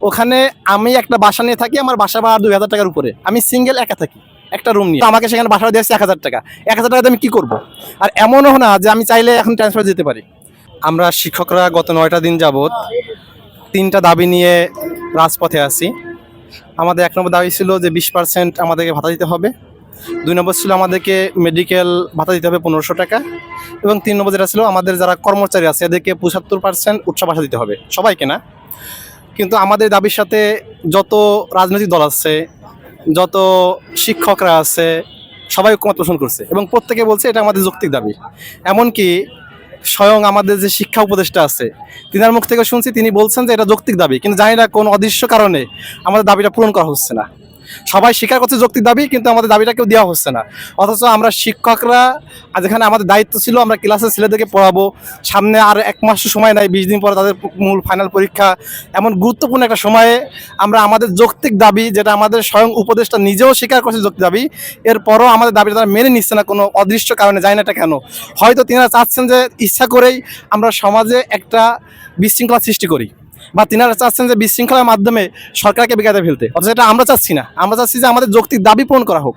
ওখানে আমি একটা বাসা নিয়ে থাকি, আমার বাসা ভাড়া দুই হাজার টাকার উপরে। আমি সিঙ্গেল একা থাকি, একটা রুম নিয়ে। আমাকে সেখানে বাসা দিয়েছে এক হাজার টাকা। এক হাজার টাকাতে আমি কী করব? আর এমনও না যে আমি চাইলে এখন ট্রান্সফার দিতে পারি। আমরা শিক্ষকরা গত নয়টা দিন যাবৎ তিনটা দাবি নিয়ে রাজপথে আছি। আমাদের এক নম্বর দাবি ছিল যে বিশ পার্সেন্ট আমাদেরকে ভাতা দিতে হবে। দুই নম্বর ছিল আমাদেরকে মেডিকেল ভাতা দিতে হবে পনেরোশো টাকা। এবং তিন নম্বর যেটা ছিল, আমাদের যারা কর্মচারী আছে, এদেরকে পঁচাত্তর পার্সেন্ট উৎসাহ ভাষা দিতে হবে। সবাইকে না? কিন্তু আমাদের দাবির সাথে যত রাজনৈতিক দল আছে, যত শিক্ষকরা আছে, সবাই ঐক্যমত পোষণ করছে এবং প্রত্যেকে বলছে এটা আমাদের যৌক্তিক দাবি। এমনকি স্বয়ং আমাদের যে শিক্ষা উপদেষ্টা আছে, তিনার মুখ থেকে শুনছি তিনি বলছেন যে এটা যৌক্তিক দাবি, কিন্তু জানি না কোন অদৃশ্য কারণে আমাদের দাবিটা পূরণ করা হচ্ছে না। সবাই স্বীকার করছে যৌক্তিক দাবি, কিন্তু আমাদের দাবিটা কেউ দেওয়া হচ্ছে না। অথচ আমরা শিক্ষকরা যেখানে আমাদের দায়িত্ব ছিল, আমরা ক্লাসে ছেলেদেরকে পড়াবো। সামনে আর এক মাস সময় নাই, বিশ দিন পরে তাদের মূল ফাইনাল পরীক্ষা। এমন গুরুত্বপূর্ণ একটা সময়ে আমরা আমাদের যৌক্তিক দাবি, যেটা আমাদের স্বয়ং উপদেষ্টা নিজেও স্বীকার করছে যৌক্তিক দাবি, এরপরও আমাদের দাবিটা তারা মেনে নিচ্ছে না কোনো অদৃশ্য কারণে, জানি না এটা কেন। হয়তো তিনারা চাচ্ছেন যে ইচ্ছা করেই আমরা সমাজে একটা বিশৃঙ্খলা সৃষ্টি করি। বা তিনারা চাচ্ছেন যে বিশৃঙ্খলার মাধ্যমে সরকারকে বিঘাতে ফেলতে। অথচ এটা আমরা চাচ্ছি না। আমরা চাচ্ছি যে আমাদের যৌক্তিক দাবি পূরণ করা হোক।